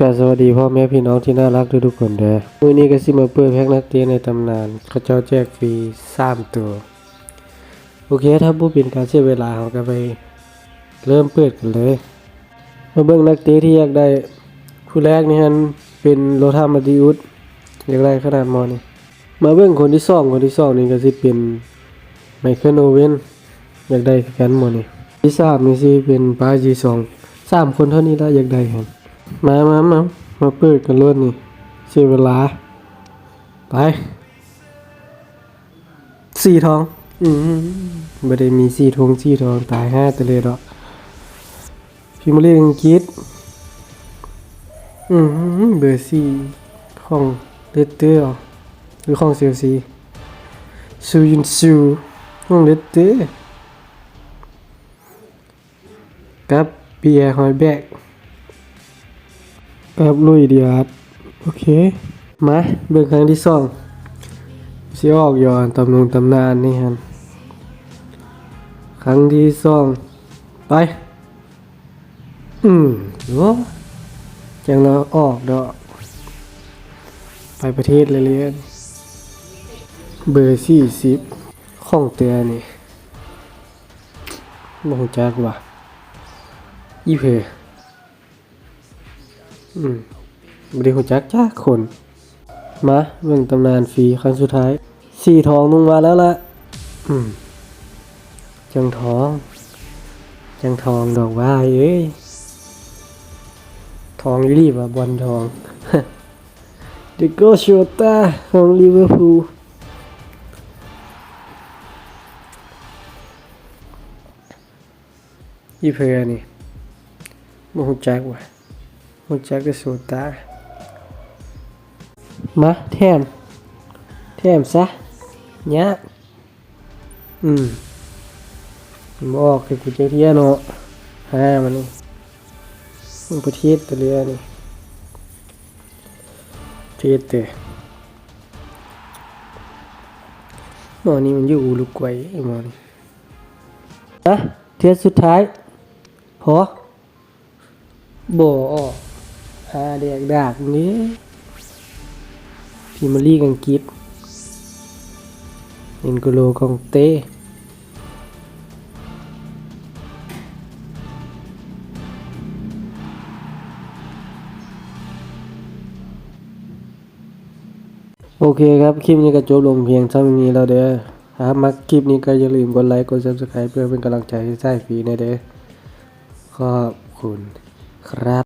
กาสวัสดีพ่อแม่พี่น้องที่น่ารักทุกๆคนเด้อมื้อนี้ก็สิมาเปิดแพ็กนักเตะในตำนานเขาเจ้าแจกฟรี3ตัว โอเคถ้าบ่เป็นการเสียเวลาเราก็ไปเริ่มเปิดกันเลย มาเบิ่งนักเตะที่อยากได้ผู้แรกนี่ฮันเป็นโลธามาดิอุสอยากได้ขนาดมอนี่มาเบิ่งคนที่สองคนที่สองนี่ก็สิเป็นไมเคิลโอเวนอยากได้คือกันหมดนี่ที่สามนี่สิเป็นปาจีสองสามคนเท่านี้ละอยากได้กัน มามามามาเปิดกันรวดนี่เสียเวลา ไปสี่ทอง อืมไม่ได้มีสี่ทองสี่ทองตายห้าต่เลยดอกพิมพ์เรียกอังกฤษอืมเบอร์สี่ของเลตเตอร์หรือของเซลซีซูยุนซูของเลตเตอร์กับเบียร์หอยแบก กับลุยเดียดโอเค มาเบิ่งครั้งที่สองสิออกย้อนตำนงตำนานนี่ฮันครั้งที่สองไป อืมโอ้จังเราออกดอกไปประเทศเลยเรียนเบอร์สี่สิบข้องเตือนี่บ่งจักว่ะอีเพอ อืมบริหัวจักจ้าคน มาเบิ่งตำนานฟรีครั้งสุดท้าย สี่ทองลงมาแล้วละอืม จังทอง จังทองดอกว่าเอ้ย ทองรีบอะบอลทองเดโกโชต้าของลิเวอร์พูลยี่เพอนี่บ่ฮู้จักว่ะ รู้จักแต่โซตามาแถมแถมซะเนี่ยอืมบอกคือกูจะเทียเนาะฮ่ามันนี่มันประเทศตัวเรือนี่เทศเตอหมอนี่มันอยู่อุรุกวัยไอ้หมอนี่นะเทียสุดท้ายพอบ่ออก หาแดกดากนี้พิมารีกังกฤษเอ็นโกโลกองเต้โอเคครับ คลิปนี้ก็จบลงเพียงเท่านี้แล้วเด้อถ้ามักคลิปนี้ก็อย่าลืมกดไลค์กด subscribe เพื่อเป็นกำลังใจให้ใต้ฟีนะเด้อขอบคุณครับ